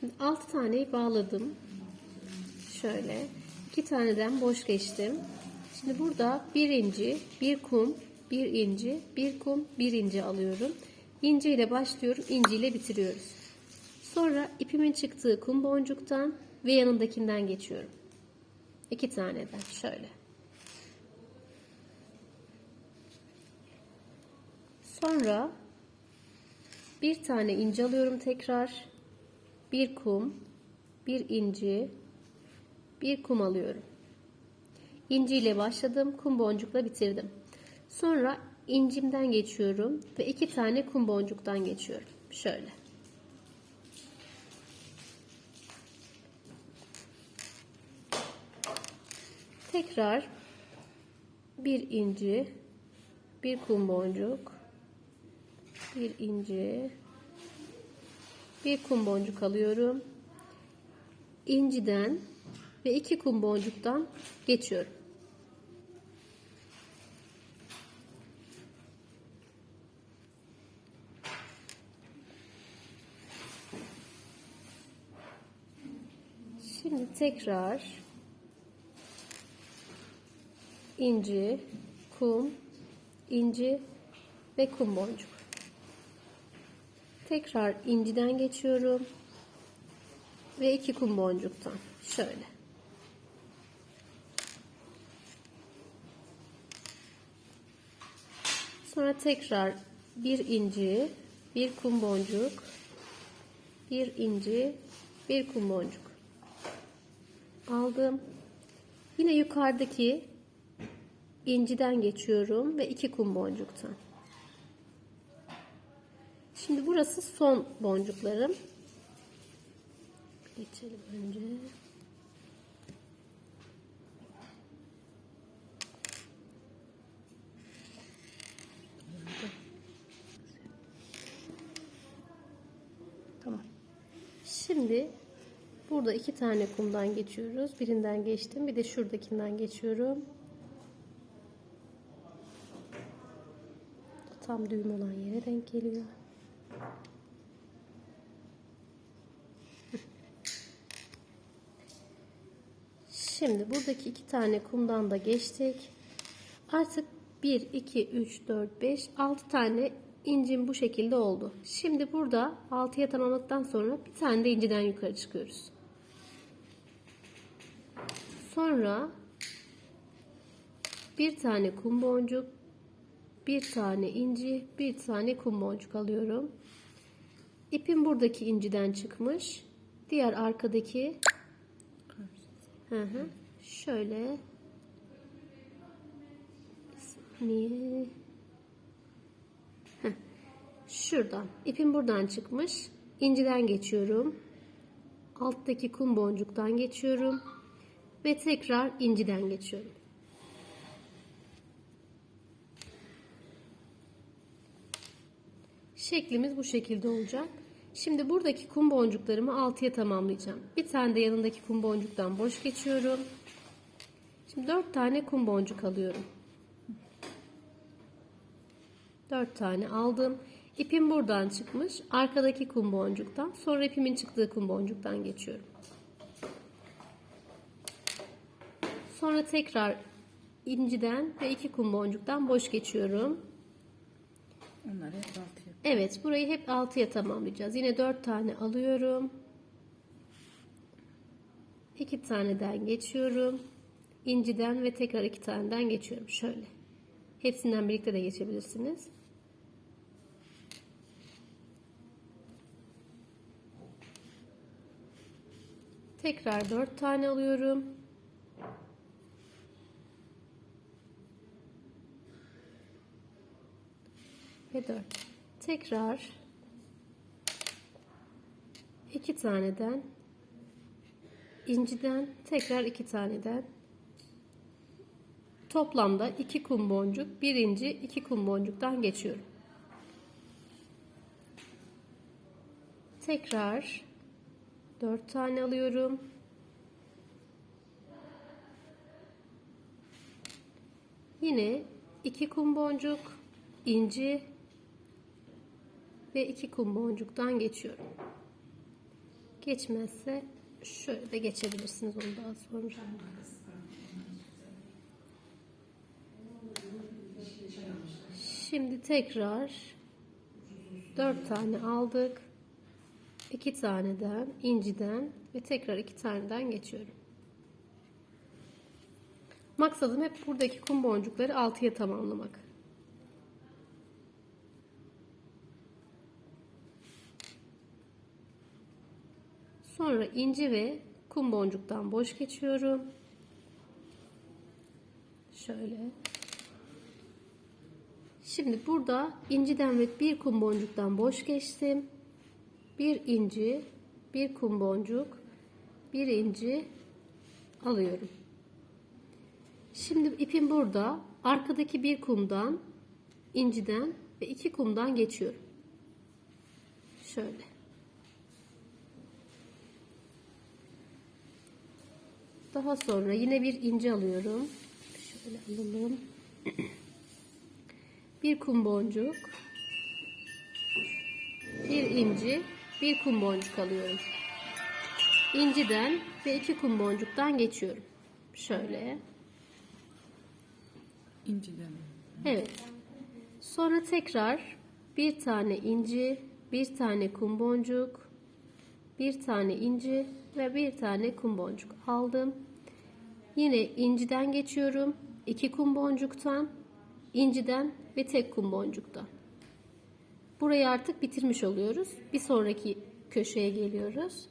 Şimdi 6 taneyi bağladım. Şöyle. 2 taneden boş geçtim. Şimdi burada bir inci, bir kum, bir inci, bir kum, bir inci alıyorum. İnci ile başlıyorum, inci ile bitiriyoruz. Sonra ipimin çıktığı kum boncuktan ve yanındakinden geçiyorum. İki taneden şöyle. Sonra bir tane inci alıyorum tekrar. Bir kum, bir inci, bir kum alıyorum. İnci ile başladım, kum boncukla bitirdim. Sonra incimden geçiyorum ve iki tane kum boncuktan geçiyorum. Şöyle. Tekrar bir inci, bir kum boncuk, bir inci, bir kum boncuk alıyorum. İnciden ve iki kum boncuktan geçiyorum. Şimdi tekrar inci, kum, inci ve kum boncuk. Tekrar inciden geçiyorum. Ve iki kum boncuktan. Şöyle. Sonra tekrar bir inci, bir kum boncuk, bir inci, bir kum boncuk. Aldım. Yine yukarıdaki inciden geçiyorum ve iki kum boncuktan. Şimdi burası son boncuklarım. Geçelim önce. Tamam. Şimdi burada iki tane kumdan geçiyoruz. Birinden geçtim. Bir de şuradakinden geçiyorum. Tam düğüm olan yere denk geliyor. Şimdi buradaki iki tane kumdan da geçtik. Artık 1, 2, 3, 4, 5, 6 tane incim bu şekilde oldu. Şimdi burada 6'ya tamamladıktan sonra bir tane de inciden yukarı çıkıyoruz. Sonra bir tane kum boncuk, bir tane inci, bir tane kum boncuk alıyorum. İpim buradaki inciden çıkmış. Diğer arkadaki Hı hı. Şöyle. Niye? Heh. Şuradan. İpim buradan çıkmış. İnciden geçiyorum. Alttaki kum boncuktan geçiyorum. Ve tekrar inciden geçiyorum. Şeklimiz bu şekilde olacak. Şimdi buradaki kum boncuklarımı 6'ya tamamlayacağım. Bir tane de yanındaki kum boncuktan boş geçiyorum. Şimdi 4 tane kum boncuk alıyorum. 4 tane aldım. İpim buradan çıkmış. Arkadaki kum boncuktan. Sonra ipimin çıktığı kum boncuktan geçiyorum. Sonra tekrar inciden ve iki kum boncuktan boş geçiyorum. Onları hep altıya. Evet, burayı hep 6'ya tamamlayacağız. Yine 4 tane alıyorum. 2 taneden geçiyorum. İnciden ve tekrar 2 taneden geçiyorum. Şöyle. Hepsinden birlikte de geçebilirsiniz. Tekrar 4 tane alıyorum. Ve 4. Tekrar iki taneden inciden tekrar iki taneden toplamda iki kum boncuk bir inci iki kum boncuktan geçiyorum. Tekrar dört tane alıyorum. Yine iki kum boncuk inci ve iki kum boncuktan geçiyorum. Geçmezse şöyle de geçebilirsiniz onu daha sonra. Şimdi tekrar 4 tane aldık. 2 taneden, inciden ve tekrar 2 taneden geçiyorum. Maksadım hep buradaki kum boncukları 6'ya tamamlamak. Sonra inci ve kum boncuktan boş geçiyorum. Şöyle. Şimdi burada inciden ve bir kum boncuktan boş geçtim. Bir inci, bir kum boncuk, bir inci alıyorum. Şimdi ipim burada. Arkadaki bir kumdan, inciden ve iki kumdan geçiyorum. Şöyle. Daha sonra yine bir inci alıyorum. Şöyle alalım. Bir kum boncuk. Bir inci, bir kum boncuk alıyorum. İnciden ve iki kum boncuktan geçiyorum. Şöyle. İnciden. Evet. Sonra tekrar bir tane inci, bir tane kum boncuk, bir tane inci ve bir tane kum boncuk aldım. Yine inciden geçiyorum. iki kum boncuktan, inciden ve tek kum boncuktan. Burayı artık bitirmiş oluyoruz. Bir sonraki köşeye geliyoruz.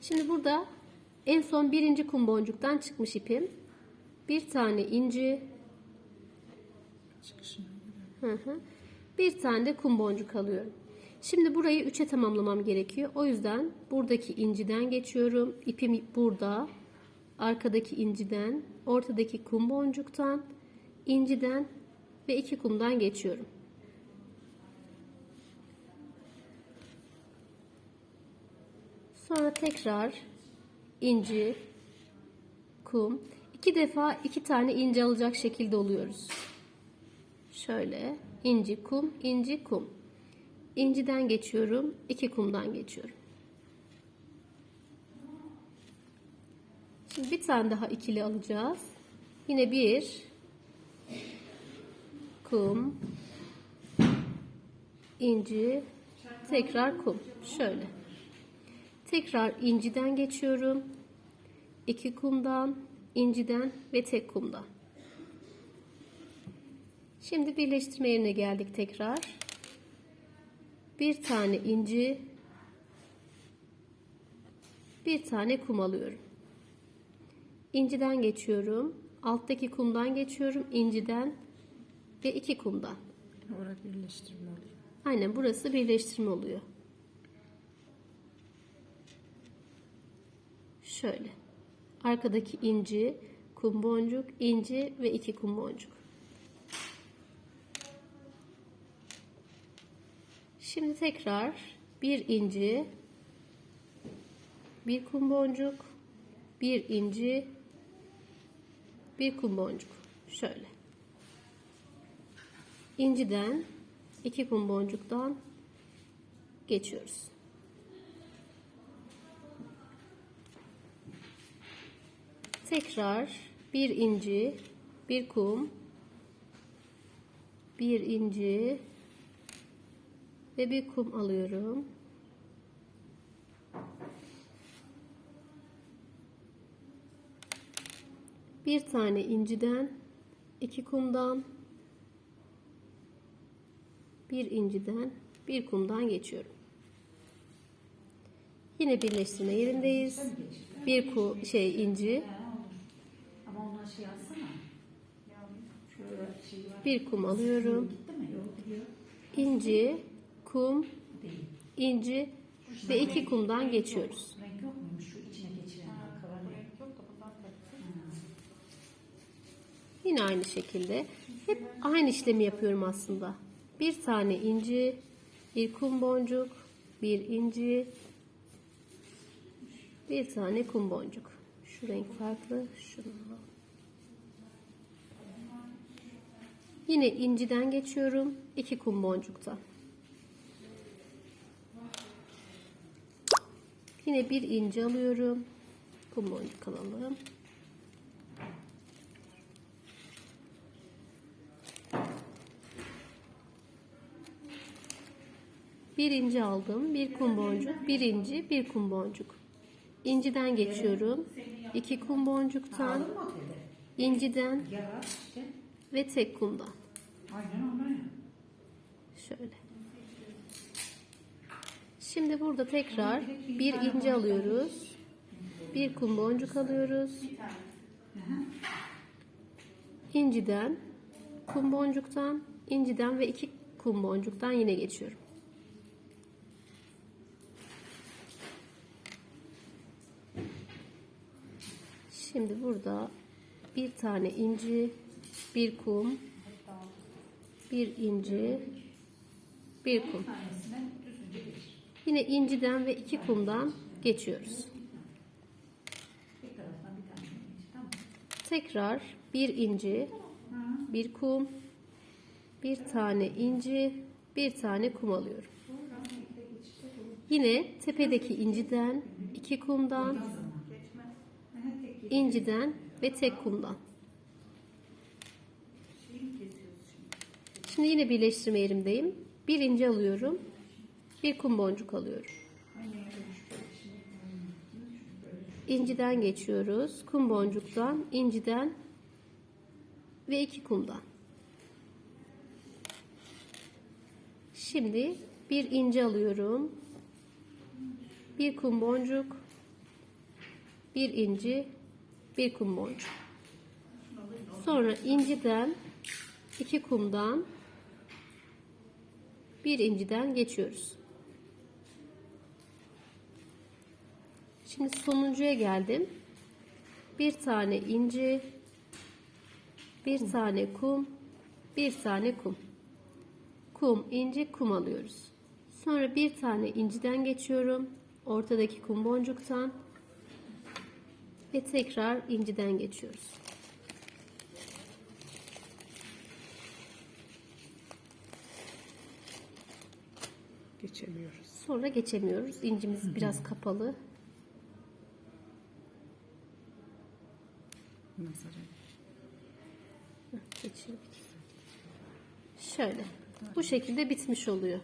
Şimdi burada en son birinci kum boncuktan çıkmış ipim. Bir tane inci. Bir tane de kum boncuk alıyorum. Şimdi burayı 3'e tamamlamam gerekiyor. O yüzden buradaki inciden geçiyorum. İpim burada. Arkadaki inciden, ortadaki kum boncuktan, inciden ve iki kumdan geçiyorum. Sonra tekrar inci, kum. iki defa iki tane inci alacak şekilde oluyoruz. Şöyle inci kum inci kum. İnciden geçiyorum, iki kumdan geçiyorum. Şimdi bir tane daha ikili alacağız. Yine bir kum inci tekrar kum. Şöyle. Tekrar inciden geçiyorum. iki kumdan, inciden ve tek kumdan. Şimdi birleştirme yerine geldik tekrar. Bir tane inci, bir tane kum alıyorum. İnciden geçiyorum. Alttaki kumdan geçiyorum. inciden ve iki kumdan. Orada birleştirme oluyor. Aynen burası birleştirme oluyor. Şöyle. Arkadaki inci, kum boncuk, inci ve iki kum boncuk. Şimdi tekrar bir inci, bir kum boncuk, bir inci, bir kum boncuk. Şöyle. İnciden iki kum boncuktan geçiyoruz. Tekrar bir inci, bir kum, bir inci ve bir kum alıyorum. Bir tane inciden, iki kumdan, bir inciden, bir kumdan geçiyorum. Yine birleştirme yerindeyiz. Bir ku şey inci, bir kum alıyorum. İnci, kum, inci ve iki kumdan geçiyoruz. Yine aynı şekilde hep aynı işlemi yapıyorum aslında. Bir tane inci, bir kum boncuk, bir inci, bir tane kum boncuk. Şu renk farklı, şunu. Yine inciden geçiyorum, iki kum boncuktan. Yine bir inci alıyorum. Kum boncuk alalım. Bir inci aldım. Bir kum boncuk. Bir inci, bir kum boncuk. İnciden geçiyorum. İki kum boncuktan, inciden ve tek kumdan. Şöyle. Şimdi burada tekrar bir inci alıyoruz. Bir kum boncuk alıyoruz. İnciden, kum boncuktan, inciden ve iki kum boncuktan yine geçiyorum. Şimdi burada bir tane inci, bir kum, bir inci, bir kum. Yine inciden ve iki kumdan geçiyoruz. Tekrar bir inci, bir kum, bir tane inci, bir tane kum alıyorum. Yine tepedeki inciden, iki kumdan, inciden ve tek kumdan. Şimdi yine birleştirme yerimdeyim. Bir inci alıyorum. Bir kum boncuk alıyorum. İnciden geçiyoruz. Kum boncuktan, inciden ve iki kumdan. Şimdi bir inci alıyorum. Bir kum boncuk, bir inci, bir kum boncuk. Sonra inciden, iki kumdan, bir inciden geçiyoruz. Şimdi sonuncuya geldim. Bir tane inci, bir tane kum, bir tane kum. Kum, inci, kum alıyoruz. Sonra bir tane inciden geçiyorum. Ortadaki kum boncuktan ve tekrar inciden geçiyoruz. Geçemiyoruz. Sonra geçemiyoruz. İncimiz biraz kapalı. Nazara. Geçirdik. Şöyle. Bu şekilde bitmiş oluyor.